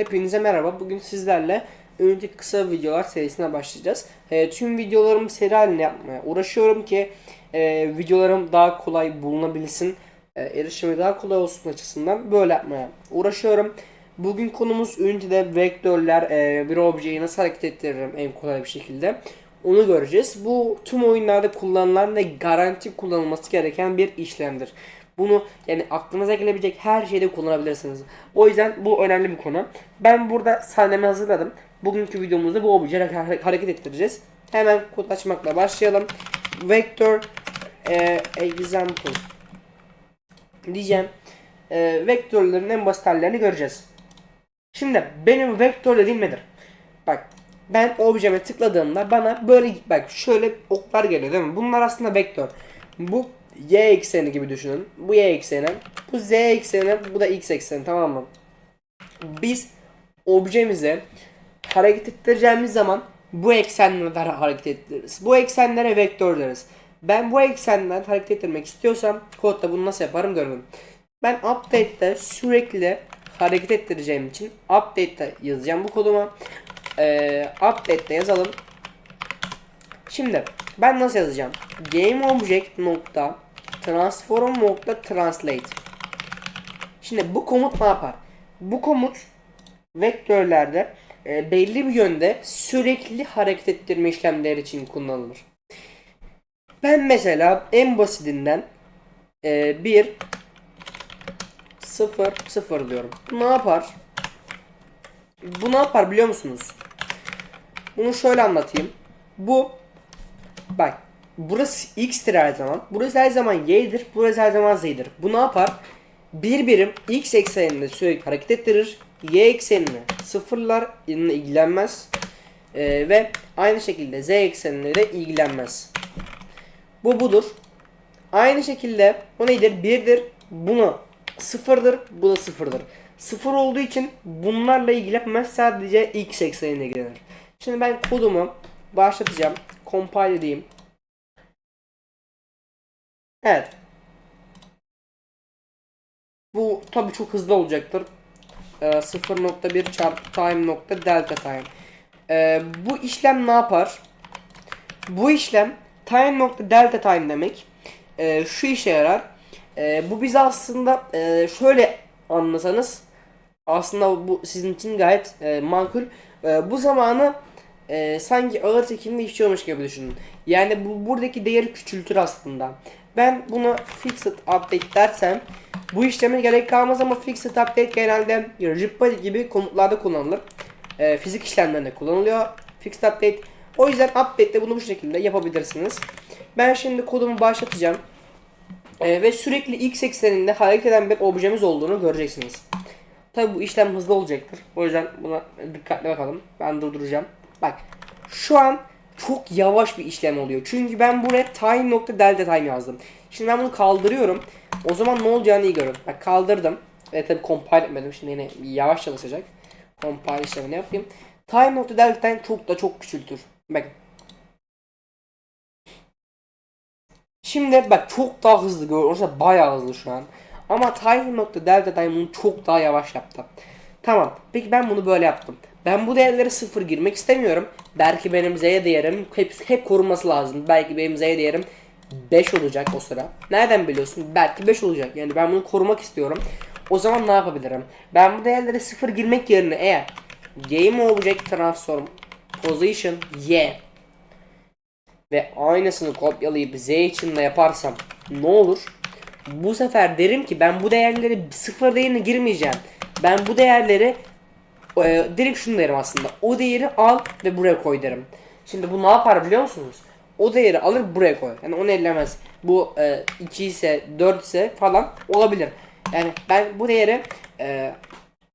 Hepinize merhaba. Bugün sizlerle Unity kısa videolar serisine başlayacağız. E, tüm videolarımı seri halinde yapmaya uğraşıyorum ki e, videolarım daha kolay bulunabilsin. E, erişimi daha kolay olsun açısından böyle yapmaya uğraşıyorum. Bugün konumuz Unity'de vektörler, e, bir objeyi nasıl hareket ettiririm en kolay bir şekilde. Onu göreceğiz. Bu tüm oyunlarda kullanılan ve garanti kullanılması gereken bir işlemdir. Bunu yani aklınıza gelebilecek her şeyde kullanabilirsiniz. O yüzden bu önemli bir konu. Ben burada sahnemi hazırladım. Bugünkü videomuzda bu objeyi hare- hareket ettireceğiz. Hemen kod açmakla başlayalım. Vector e, example diyeceğim. E, vektörlerin en basit hallerini göreceğiz. Şimdi benim vektör dediğim nedir? Bak ben objeme tıkladığımda bana böyle bak şöyle oklar geliyor değil mi? Bunlar aslında vektör. Bu y ekseni gibi düşünün. Bu y ekseni, bu z ekseni, bu da x ekseni tamam mı? Biz objemizi hareket ettireceğimiz zaman bu eksenlere hareket ettiririz. Bu eksenlere vektör deriz. Ben bu eksenden hareket ettirmek istiyorsam kodda bunu nasıl yaparım görün. Ben update'te sürekli hareket ettireceğim için update'te yazacağım bu kodumu. Ee, update'te yazalım. Şimdi ben nasıl yazacağım? Game nokta transform nokta translate. Şimdi bu komut ne yapar? Bu komut vektörlerde e, belli bir yönde sürekli hareket ettirme işlemleri için kullanılır. Ben mesela en basitinden e, 1 0 0 diyorum. Bu ne yapar? Bu ne yapar biliyor musunuz? Bunu şöyle anlatayım. Bu bak burası x'tir her zaman. Burası her zaman y'dir. Burası her zaman z'dir. Bu ne yapar? Bir birim x ekseninde sürekli hareket ettirir. Y eksenini sıfırlar. İlgilenmez. Ee, ve aynı şekilde z eksenine de ilgilenmez. Bu budur. Aynı şekilde bu nedir? Birdir. Bunu sıfırdır. Bu da sıfırdır. Sıfır olduğu için bunlarla ilgilenmez. Sadece x eksenine ilgilenir. Şimdi ben kodumu başlatacağım. Compile edeyim. Evet. Bu tabii çok hızlı olacaktır. Ee, 0.1 çarpı time nokta delta time. Ee, bu işlem ne yapar? Bu işlem time nokta delta time demek. Ee, şu işe yarar. Ee, bu bize aslında e, şöyle anlasanız aslında bu sizin için gayet e, makul. E, bu zamanı e, sanki ağır çekimde işliyormuş gibi düşünün. Yani bu buradaki değeri küçültür aslında. Ben bunu fixed update dersem bu işleme gerek kalmaz ama fixed update genelde body gibi komutlarda kullanılır. E, fizik işlemlerinde kullanılıyor. Fixed update. O yüzden update'de bunu bu şekilde yapabilirsiniz. Ben şimdi kodumu başlatacağım. E, ve sürekli x ekseninde hareket eden bir objemiz olduğunu göreceksiniz. Tabi bu işlem hızlı olacaktır. O yüzden buna dikkatli bakalım. Ben durduracağım. Bak şu an çok yavaş bir işlem oluyor. Çünkü ben buraya time nokta delta time yazdım. Şimdi ben bunu kaldırıyorum. O zaman ne olacağını iyi görün. Bak kaldırdım. Ve tabi compile etmedim. Şimdi yine yavaş çalışacak. Compile işlemini yapayım. Time nokta delta time çok da çok küçültür. Bakın. Şimdi bak çok daha hızlı görüyorsunuz. Bayağı hızlı şu an. Ama time nokta delta time bunu çok daha yavaş yaptı. Tamam. Peki ben bunu böyle yaptım. Ben bu değerlere sıfır girmek istemiyorum. Belki benim z değerim hep, hep korunması lazım. Belki benim z değerim 5 olacak o sıra. Nereden biliyorsun? Belki 5 olacak. Yani ben bunu korumak istiyorum. O zaman ne yapabilirim? Ben bu değerlere sıfır girmek yerine eğer game object transform position y ve aynısını kopyalayıp z için de yaparsam ne olur? Bu sefer derim ki ben bu değerleri sıfır değerine girmeyeceğim. Ben bu değerleri e, direkt şunu derim aslında. O değeri al ve buraya koy derim. Şimdi bu ne yapar biliyor musunuz? O değeri alır buraya koy. Yani onu ellemez. Bu e, 2 ise 4 ise falan olabilir. Yani ben bu değeri e,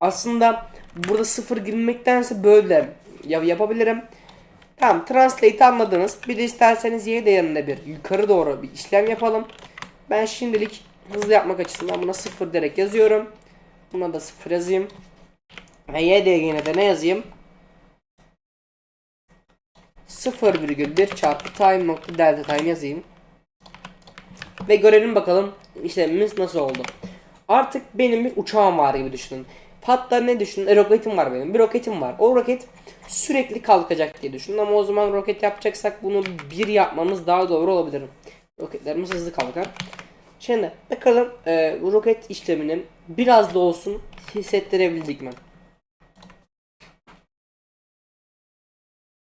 aslında burada sıfır girmektense böyle de ya, yapabilirim. Tamam translate anladınız. Bir de isterseniz y değerinde bir yukarı doğru bir işlem yapalım. Ben şimdilik hızlı yapmak açısından buna sıfır direkt yazıyorum. Buna da sıfır yazayım. Ve y değerine de ne yazayım? 0,1 çarpı time nokta delta time yazayım. Ve görelim bakalım işlemimiz nasıl oldu. Artık benim bir uçağım var gibi düşünün. Hatta ne düşünün? E, roketim var benim. Bir roketim var. O roket sürekli kalkacak diye düşünün. Ama o zaman roket yapacaksak bunu bir yapmamız daha doğru olabilir. Roketlerimiz hızlı kalkar. Şimdi bakalım e, bu roket işlemini biraz da olsun hissettirebildik mi?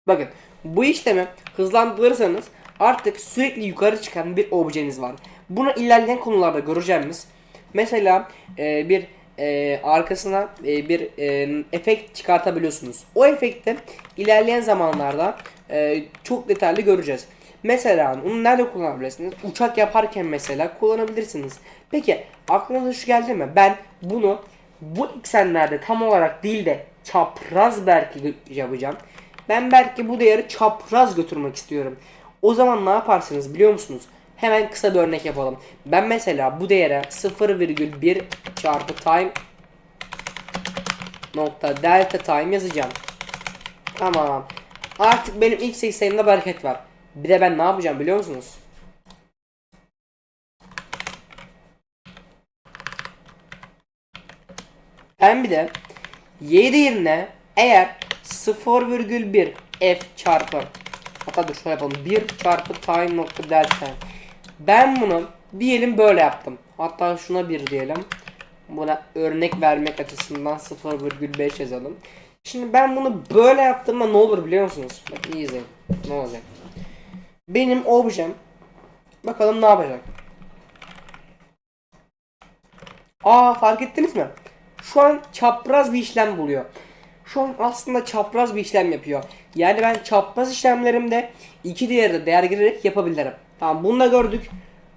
Bakın bu işlemi hızlandırırsanız artık sürekli yukarı çıkan bir objeniz var. Bunu ilerleyen konularda göreceğimiz mesela e, bir e, arkasına e, bir e, efekt çıkartabiliyorsunuz. O efekti ilerleyen zamanlarda e, çok detaylı göreceğiz. Mesela onu nerede kullanabilirsiniz? Uçak yaparken mesela kullanabilirsiniz. Peki aklınıza şu geldi mi? Ben bunu bu eksenlerde tam olarak değil de çapraz belki yapacağım. Ben belki bu değeri çapraz götürmek istiyorum. O zaman ne yaparsınız biliyor musunuz? Hemen kısa bir örnek yapalım. Ben mesela bu değere 0,1 çarpı time nokta delta time yazacağım. Tamam. Artık benim ilk eksenimde bir hareket var. Bir de ben ne yapacağım biliyor musunuz? Ben bir de y değerine eğer 0,1 f çarpı hatta dur şöyle yapalım. 1 çarpı time nokta delta. Ben bunu diyelim böyle yaptım. Hatta şuna 1 diyelim. Buna örnek vermek açısından 0,5 yazalım. Şimdi ben bunu böyle yaptığımda ne olur biliyor musunuz? Bak iyi izleyin ne olacak benim objem bakalım ne yapacak Aa fark ettiniz mi? Şu an çapraz bir işlem buluyor. Şu an aslında çapraz bir işlem yapıyor. Yani ben çapraz işlemlerimde iki değerde değer girerek yapabilirim. Tamam bunu da gördük.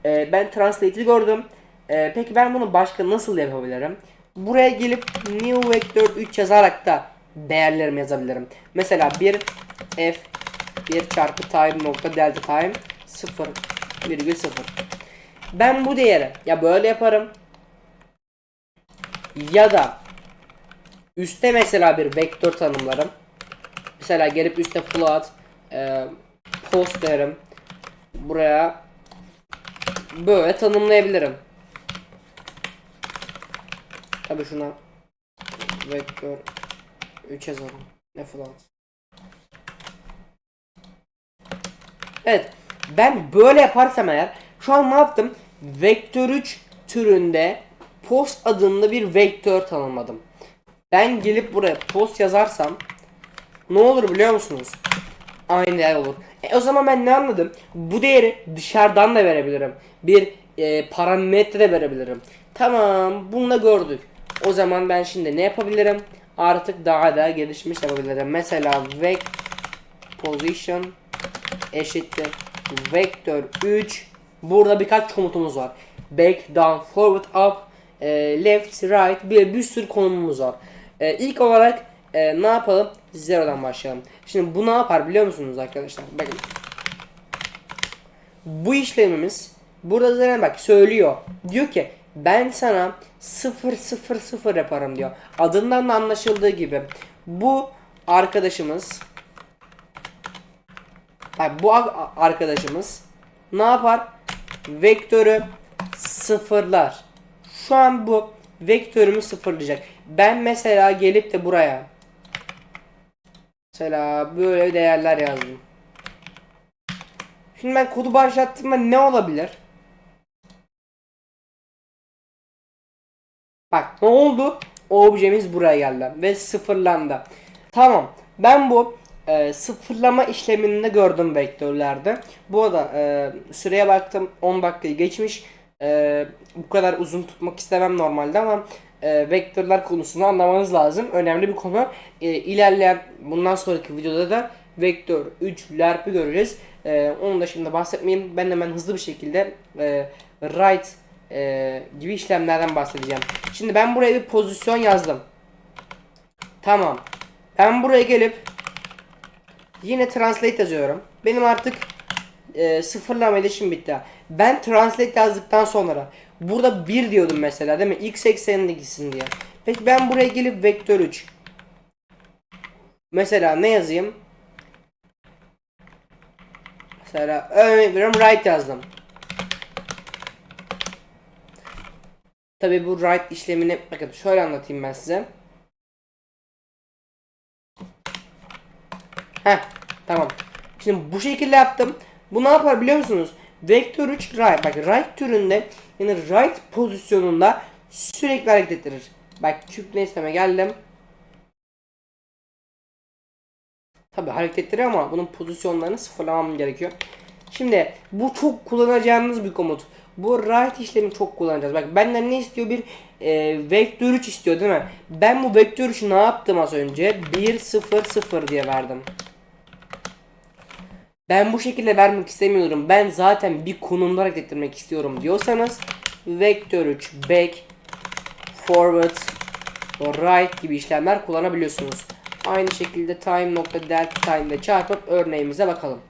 Ee, ben translate'i gördüm. Ee, peki ben bunu başka nasıl yapabilirim? Buraya gelip new vector 3 yazarak da değerlerimi yazabilirim. Mesela 1 f 1 çarpı time nokta delta time 0 virgül 0. Ben bu değeri ya böyle yaparım ya da üste mesela bir vektör tanımlarım. Mesela gelip üste float e, post derim. Buraya böyle tanımlayabilirim. Tabi şuna vektör 3 yazalım. Ne float. Evet. Ben böyle yaparsam eğer şu an ne yaptım? Vektör 3 türünde post adında bir vektör tanımladım. Ben gelip buraya post yazarsam ne olur biliyor musunuz? Aynı değer olur. E o zaman ben ne anladım? Bu değeri dışarıdan da verebilirim. Bir e, parametre de verebilirim. Tamam bunu da gördük. O zaman ben şimdi ne yapabilirim? Artık daha da gelişmiş yapabilirim. Mesela vec position eşittir vektör 3 burada birkaç komutumuz var. Back, down, forward, up, e, left, right bir, bir sürü konumumuz var. E, ilk olarak e, ne yapalım? Zero'dan başlayalım. Şimdi bu ne yapar biliyor musunuz arkadaşlar? Bakın. Bu işlemimiz burada zaten bak söylüyor. Diyor ki ben sana 0 0 0 yaparım diyor. Adından da anlaşıldığı gibi bu arkadaşımız bak bu arkadaşımız ne yapar? Vektörü sıfırlar. Şu an bu vektörümü sıfırlayacak. Ben mesela gelip de buraya mesela böyle değerler yazdım. Şimdi ben kodu başlattığımda ne olabilir? Bak ne oldu? O objemiz buraya geldi ve sıfırlandı. Tamam. Ben bu e, sıfırlama işlemini de gördüm vektörlerde. Bu arada e, süreye baktım 10 dakikayı geçmiş. E, bu kadar uzun tutmak istemem normalde ama e, vektörler konusunu anlamanız lazım. Önemli bir konu. E, ilerleyen bundan sonraki videoda da vektör 3 lerp'i göreceğiz. E, onu da şimdi bahsetmeyeyim. Ben hemen hızlı bir şekilde e, right e, gibi işlemlerden bahsedeceğim. Şimdi ben buraya bir pozisyon yazdım. Tamam. Ben buraya gelip Yine translate yazıyorum. Benim artık e, sıfırlama iletişim bitti. Ben translate yazdıktan sonra burada 1 diyordum mesela değil mi? X ekseninde gitsin diye. Peki ben buraya gelip vektör 3 mesela ne yazayım? Mesela örnek veriyorum right yazdım. Tabi bu right işlemini bakın şöyle anlatayım ben size. Heh tamam. Şimdi bu şekilde yaptım. Bu ne yapar biliyor musunuz? Vektör 3 right. Bak right türünde yani right pozisyonunda sürekli hareket ettirir. Bak küp nesneme geldim. Tabi hareket ettiriyor ama bunun pozisyonlarını sıfırlamam gerekiyor. Şimdi bu çok kullanacağınız bir komut. Bu right işlemi çok kullanacağız. Bak benden ne istiyor? Bir e, vektör 3 istiyor değil mi? Ben bu vektör 3'ü ne yaptım az önce? 1 0 0 diye verdim. Ben bu şekilde vermek istemiyorum. Ben zaten bir konumda hareket ettirmek istiyorum diyorsanız vektör 3 back forward right gibi işlemler kullanabiliyorsunuz. Aynı şekilde time nokta delta time ile çarpıp örneğimize bakalım.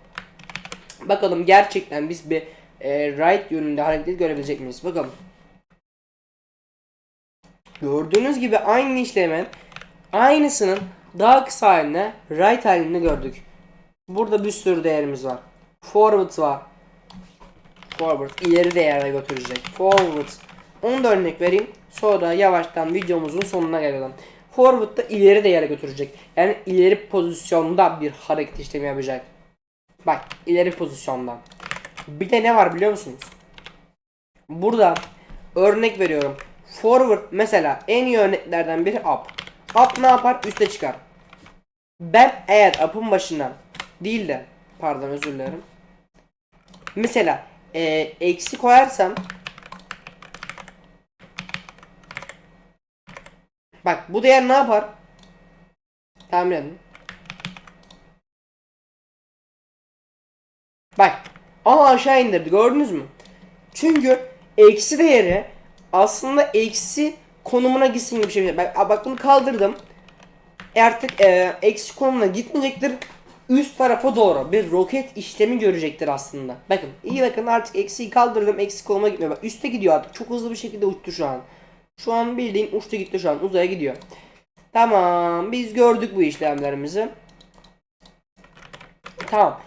Bakalım gerçekten biz bir e, right yönünde hareket görebilecek miyiz? Bakalım. Gördüğünüz gibi aynı işlemin aynısının daha kısa haline right halinde gördük. Burada bir sürü değerimiz var. Forward var. Forward ileri değere götürecek. Forward. Onu da örnek vereyim. Sonra yavaştan videomuzun sonuna gelelim. Forward da ileri değere götürecek. Yani ileri pozisyonda bir hareket işlemi yapacak. Bak ileri pozisyonda. Bir de ne var biliyor musunuz? Burada örnek veriyorum. Forward mesela en iyi örneklerden biri up. Up ne yapar? Üste çıkar. Ben eğer up'ın başından değil de pardon özür dilerim. Mesela e, eksi koyarsam Bak bu değer ne yapar? Tahmin edin. Bak. Ama aşağı indirdi gördünüz mü? Çünkü eksi değeri aslında eksi konumuna gitsin gibi bir şey. Bak, bak bunu kaldırdım. E artık e, eksi konumuna gitmeyecektir. Üst tarafa doğru bir roket işlemi görecektir aslında. Bakın iyi bakın artık eksiyi kaldırdım. Eksi konuma gitmiyor. Bak üste gidiyor artık. Çok hızlı bir şekilde uçtu şu an. Şu an bildiğin uçtu gitti şu an. Uzaya gidiyor. Tamam. Biz gördük bu işlemlerimizi. Tamam.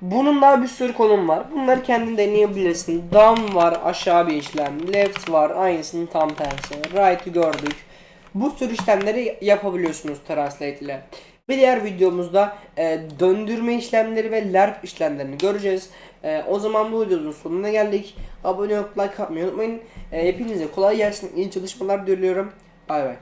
Bunun daha bir sürü konum var. Bunları kendin deneyebilirsin. Down var aşağı bir işlem. Left var aynısının tam tersi. Right'ı gördük. Bu tür işlemleri yapabiliyorsunuz Translate ile. Bir diğer videomuzda e, döndürme işlemleri ve lerp işlemlerini göreceğiz. E, o zaman bu videonun sonuna geldik. Abone olup like atmayı unutmayın. E, hepinize kolay gelsin. İyi çalışmalar diliyorum. Bay bay.